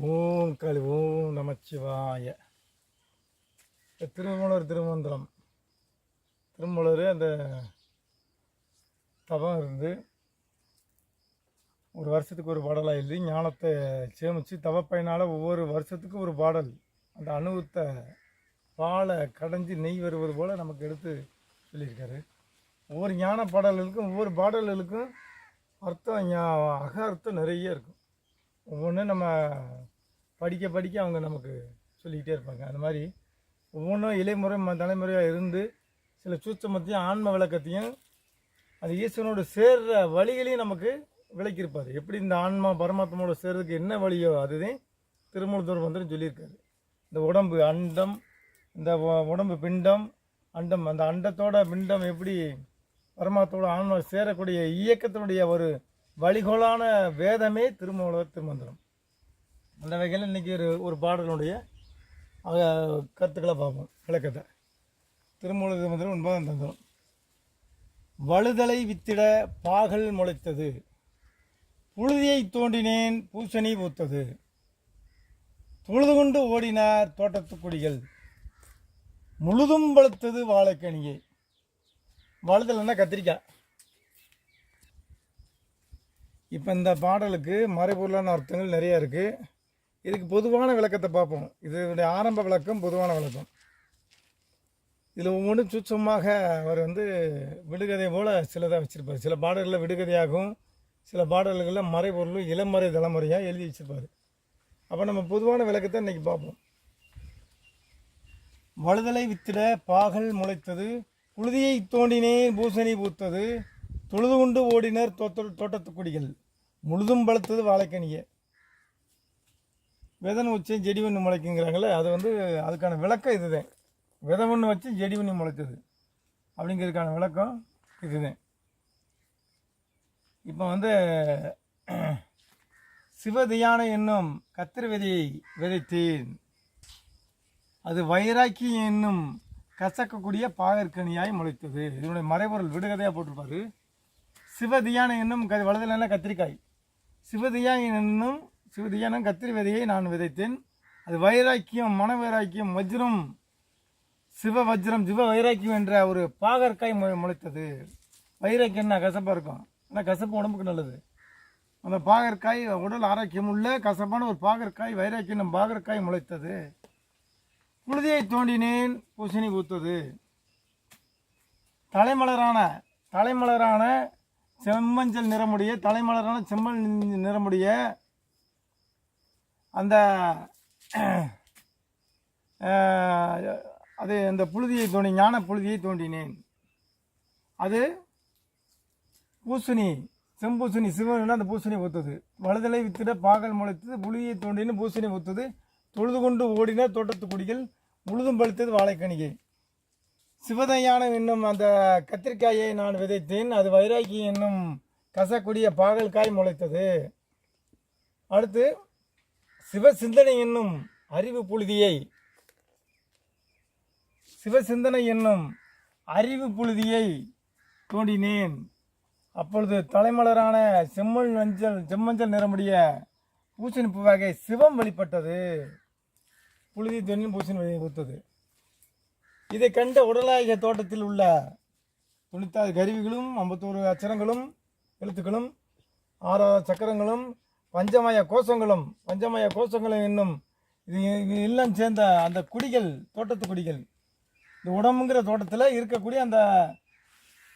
ஓம் களி ஓம் நமச்சிவாய. திருமூலர் திருமந்திரம். திருமூலர் அந்த தவம் இருந்து ஒரு வருஷத்துக்கு ஒரு பாடலாக எழுதி ஞானத்தை சேமித்து தவப்பயனால் ஒவ்வொரு வருஷத்துக்கும் ஒரு பாடல். அந்த அனுபவத்தை பாலை கடைஞ்சி நெய் வருவது போல் நமக்கு எடுத்து சொல்லியிருக்காரு. ஒவ்வொரு ஞான பாடல்களுக்கும் ஒவ்வொரு பாடல்களுக்கும் அர்த்தம் அக அர்த்தம் நிறைய இருக்கும். ஒவ்வொன்றும் நம்ம படிக்க படிக்க அவங்க நமக்கு சொல்லிக்கிட்டே இருப்பாங்க. அந்த மாதிரி ஒவ்வொன்றும் இலைமுறை ம- தலைமுறையாக இருந்து சில சூச்சமத்தையும் ஆன்ம விளக்கத்தையும் அது ஈஸ்வரனோடு சேர்ற வழிகளையும் நமக்கு விளக்கியிருப்பார். எப்படி இந்த ஆன்மா பரமாத்மாவோட சேர்றதுக்கு என்ன வழியோ அதுதான் திருமூலத்தூர் வந்து சொல்லியிருக்காரு. இந்த உடம்பு அண்டம் இந்த உடம்பு பிண்டம் அண்டம் அந்த அண்டத்தோட பிண்டம் எப்படி பரமாத்தோட ஆன்மா சேரக்கூடிய இயக்கத்தினுடைய ஒரு வழிகோலான வேதமே திருமூலர் திருமந்திரம் அந்த வகையில் இன்றைக்கி ஒரு ஒரு பாடலுடைய கருத்துக்களை பார்ப்போம் விளக்கத்தை. திருமூலது முதல் ஒன்பதாம் தந்திரம். வழுதலை வித்திட பாகல் முளைத்தது. புழுதியை தோண்டினேன் பூசணி பூத்தது. தொழுது கொண்டு ஓடினார் தோட்டத்துக்குடிகள் முழுதும் வளர்த்தது வாழைக்கனியை. வழுதலைன்னா கத்திரிக்காய். இப்போ இந்த பாடலுக்கு மறைபொருளான அர்த்தங்கள் நிறையா இருக்குது இதுக்கு பொதுவான விளக்கத்தை பார்ப்போம். இதனுடைய ஆரம்ப விளக்கம் பொதுவான விளக்கம். இதில் ஒவ்வொன்றும் சுச்சமாக அவர் வந்து விடுகதை போல் சிலதாக வச்சுருப்பார். சில பாடல்களில் விடுகதையாகவும் சில பாடல்களில் மறைபொருளும் இளமறை தலைமுறையாக எழுதி வச்சுருப்பார். அப்போ நம்ம பொதுவான விளக்கத்தை இன்றைக்கி பார்ப்போம். வழுதலை வித்திட பாகல் முளைத்தது புழுதியை தோண்டினே பூசணி பூத்தது தொழுது கொண்டு ஓடினர் தோட்ட தோட்டத்துக்குடிகள் முழுதும் பழுத்தது வாழைக்கனியை. விதன் வச்சு செடி ஒன்று முளைக்குங்கிறாங்களே அது வந்து அதுக்கான விளக்கம் இதுதான். விதை ஒன்று வச்சு செடி ஒன்று முளைச்சது. அப்படிங்கிறதுக்கான விளக்கம் இதுதான். இப்போ வந்து சிவதியான என்னும் கத்திரி விதையை விதைத்தேன். அது வைராக்கி என்னும் கசக்கக்கூடிய பாகற்கனியாய் முளைத்தது. இதனுடைய மறைபொருள் விடுகதையாக போட்டிருப்பாரு. சிவதியான என்னும் க வலதுலன்னா கத்திரிக்காய். சிவதியான் என்னும் சிவதியானம் கத்திரி விதையை நான் விதைத்தேன். அது வைராக்கியம் மன வைராக்கியம் வஜ்ரம் சிவ வஜ்ரம் சிவ வைராக்கியம் என்ற ஒரு பாகற்காய் மு முளைத்தது. வைராக்கியம்னா கசப்பாக இருக்கும். ஆனால் கசப்பு உடம்புக்கு நல்லது. அந்த பாகற்காய் உடல் ஆரோக்கியம் உள்ள கசப்பான ஒரு பாகற்காய் வைராக்கியம் பாகற்காய் முளைத்தது. புழுதியை தோண்டினேன் பூசணி பூத்தது. தலைமலரான தலைமலரான செம்மஞ்சள் நிறமுடைய தலைமலரான செம்மல் நிறமுடைய அந்த அது அந்த புழுதியை தோண்டி ஞான புழுதியை தோண்டினேன். அது பூசணி செம்பூசணி சிவன் அந்த பூசணி ஒத்தது வலதலை வித்திட பாகல் முளைத்தது புழுதியை தோண்டின்னு பூசணி ஒத்தது தொழுது கொண்டு ஓடின தோட்டத்து குடிகள் முழுதும் பழுத்தது வாழைக்கணிகை சிவதயானம் என்னும் அந்த கத்திரிக்காயை நான் விதைத்தேன். அது வைராக்கி என்னும் கசக்கூடிய பாகல்காய் முளைத்தது. அடுத்து சிவசிந்தனை என்னும் அறிவு புழுதியை சிவசிந்தனை என்னும் அறிவு புழுதியை தோண்டினேன். அப்பொழுது தலைமலரான செம்மல் மஞ்சள் செம்மஞ்சள் நிறமுடைய பூசணிப்பு வகை சிவம் வெளிப்பட்டது. புழுதி தோண்டி பூசணி விதை பூத்தது. இதை கண்ட உடலாய தோட்டத்தில் உள்ள தொண்ணூத்தாறு கருவிகளும் ஐம்பத்தோரு அச்சரங்களும் எழுத்துக்களும் ஆறாறு சக்கரங்களும் பஞ்சமய கோஷங்களும் பஞ்சமய கோஷங்களும் இன்னும் இது இது எல்லாம் சேர்ந்த அந்த குடிகள் தோட்டத்து குடிகள். இந்த உடம்புங்கிற தோட்டத்தில் இருக்கக்கூடிய அந்த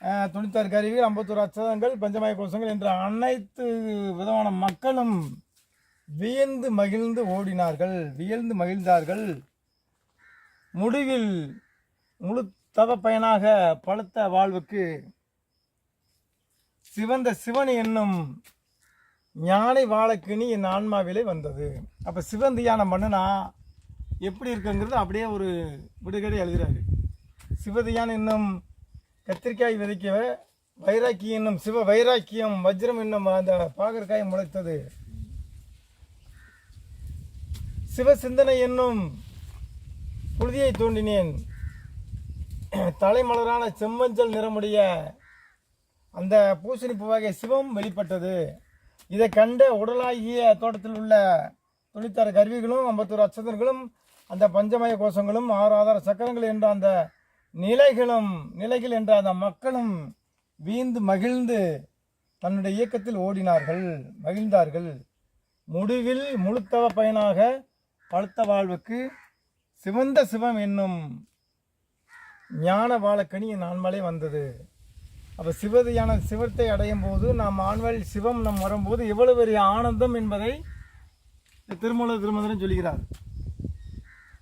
துணித்தார் தொண்ணூத்தாறு கருவிகள் ஐம்பத்தோரு அச்சதங்கள் பஞ்சமய கோஷங்கள் என்ற அனைத்து விதமான மக்களும் வியந்து மகிழ்ந்து ஓடினார்கள். வியந்து மகிழ்ந்தார்கள். முடிவில் முழு தவ பயனாக பழுத்த வாழ்வுக்கு சிவந்த சிவன் என்னும் ஞானை வாழக்கினி என் ஆன்மாவிலே வந்தது. அப்போ சிவந்தியானம் பண்ணுனா எப்படி இருக்குங்கிறது அப்படியே ஒரு விடுகதை எழுதுறாரு. சிவதியான் என்னும் கத்திரிக்காய் விதைக்க வைராக்கி என்னும் சிவ வைராக்கியம் வஜ்ரம் என்னும் அந்த பாகற்காய் முளைத்தது. சிவ சிந்தனை என்னும் புழுதியை தோண்டினேன். தலைமலரான செம்மஞ்சள் நிறமுடைய அந்த பூசணிப்பு வகை சிவம் வெளிப்பட்டது. இதை கண்ட உடலாகிய தோட்டத்தில் உள்ள துணித்தர கருவிகளும் ஐம்பத்தோரு அச்சதர்களும் அந்த பஞ்சமய கோஷங்களும் ஆறு ஆதார சக்கரங்கள் என்ற அந்த நிலைகளும் நிலைகள் என்ற அந்த மக்களும் வீந்து மகிழ்ந்து தன்னுடைய இயக்கத்தில் ஓடினார்கள் மகிழ்ந்தார்கள். முடிவில் முழுத்தவ பயனாக பழுத்த வாழ்வுக்கு சிவந்த சிவம் என்னும் ஞான வாழக்கணி என் ஆன்மலை வந்தது. அப்போ சிவதியான சிவத்தை அடையும் போது நாம் ஆண்மல் சிவம் நம் வரும்போது எவ்வளவு பெரிய ஆனந்தம் என்பதை திருமூல திருமந்திரம் சொல்கிறார்.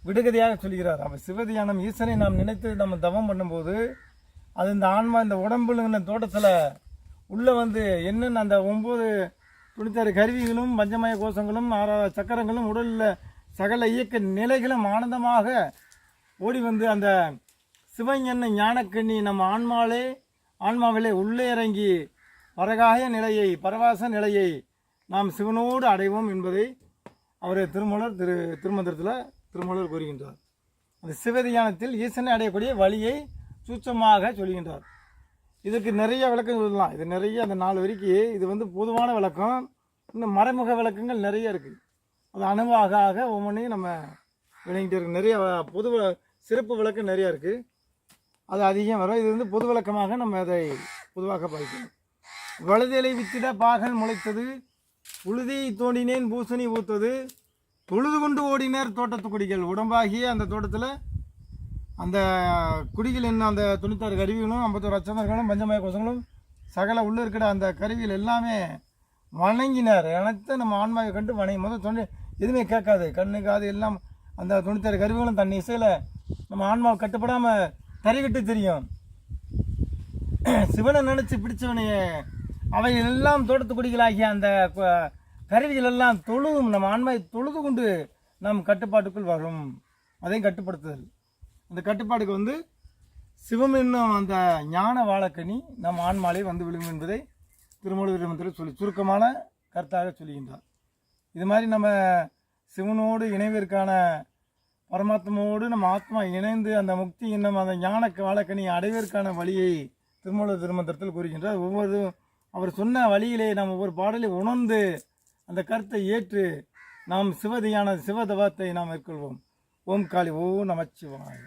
விடுகதையாக சொல்கிறார். அப்போ சிவதியானம் ஈசனை நாம் நினைத்து நம்ம தவம் பண்ணும்போது அது இந்த ஆன்மா இந்த உடம்புல தோட்டத்தில் உள்ளே வந்து என்னென்ன அந்த ஒம்பது துணித்தாறு கருவிகளும் பஞ்சமய கோஷங்களும் ஆறாறு சக்கரங்களும் உடலில் சகல இயக்க நிலைகளும் ஆனந்தமாக ஓடி வந்து அந்த சிவஞன்ன ஞானக்கண்ணி நம்ம ஆன்மாலே ஆன்மாவிலே உள்ளே இறங்கி பரகாய நிலையை பரவாச நிலையை நாம் சிவனோடு அடைவோம் என்பதை அவருடைய திருமலர் திரு திருமந்திரத்தில் திருமலர் கூறுகின்றார். அந்த சிவதியானத்தில் ஈசனை அடையக்கூடிய வழியை சூச்சமாக சொல்கின்றார். இதுக்கு நிறைய விளக்கம் சொல்லலாம் இது நிறைய அந்த நாலு வரைக்கும் இது வந்து பொதுவான விளக்கம். இன்னும் மறைமுக விளக்கங்கள் நிறைய இருக்குது அது அணுவாக ஆக ஒவ்வொன்றையும் நம்ம விளங்கிட்டு இருக்கு நிறைய பொது சிறப்பு விளக்கம் நிறையா இருக்குது அது அதிகம் வரும். இது வந்து பொது விளக்கமாக நம்ம அதை பொதுவாக படிக்கணும் வலதிலை வித்திட பாகல் முளைத்தது உழுதி தோண்டினேன் பூசணி ஊத்தது தொழுது கொண்டு ஓடினர் தோட்டத்து குடிகள். உடம்பாகிய அந்த தோட்டத்தில் அந்த குடிகள் என்ன அந்த தொண்ணூத்தாறு கருவிகளும் ஐம்பத்தோரு அச்சந்தர்களும் பஞ்சமய கோஷங்களும் சகல உள்ள இருக்கிற அந்த கருவிகள் எல்லாமே வணங்கினார். அனைத்தும் நம்ம ஆன்மாவை கண்டு வணங்கும் போது தொண்டு எதுவுமே கேட்காது. கண்ணு காது எல்லாம் அந்த தொண்ணூத்தாறு கருவிகளும் தன் இசையில் நம்ம ஆன்மாவை கட்டுப்படாமல் தறிவிட்டு தெரியும். சிவனை நினைச்சு பிடிச்சவனையே அவைகள் எல்லாம் தோட்டத்து குடிகளாகிய அந்த கருவிகள் எல்லாம் தொழுதும் நம்ம ஆன்மாவை தொழுது கொண்டு நம் கட்டுப்பாட்டுக்குள் வரும். அதையும் கட்டுப்படுத்துதல். அந்த கட்டுப்பாடுக்கு வந்து சிவம் என்னும் அந்த ஞான வாழக்கனி நம் ஆன்மாலே வந்து விழும் என்பதை திருமூலத்தில் சொல்லி சுருக்கமான கருத்தாக சொல்லுகின்றார் இது மாதிரி நம்ம சிவனோடு இணைவிற்கான பரமாத்மாவோடு நம்ம ஆத்மா இணைந்து அந்த முக்தி இன்னும் அந்த ஞான வாழக்கணி அடைவதற்கான வழியை திருமூல திருமந்திரத்தில் கூறுகின்றார். ஒவ்வொரு அவர் சொன்ன வழியிலே நாம் ஒவ்வொரு பாடலை உணர்ந்து அந்த கருத்தை ஏற்று நாம் சிவதியான சிவதவத்தை நாம் மேற்கொள்வோம். ஓம் காளி ஓ நமச்சிவாய்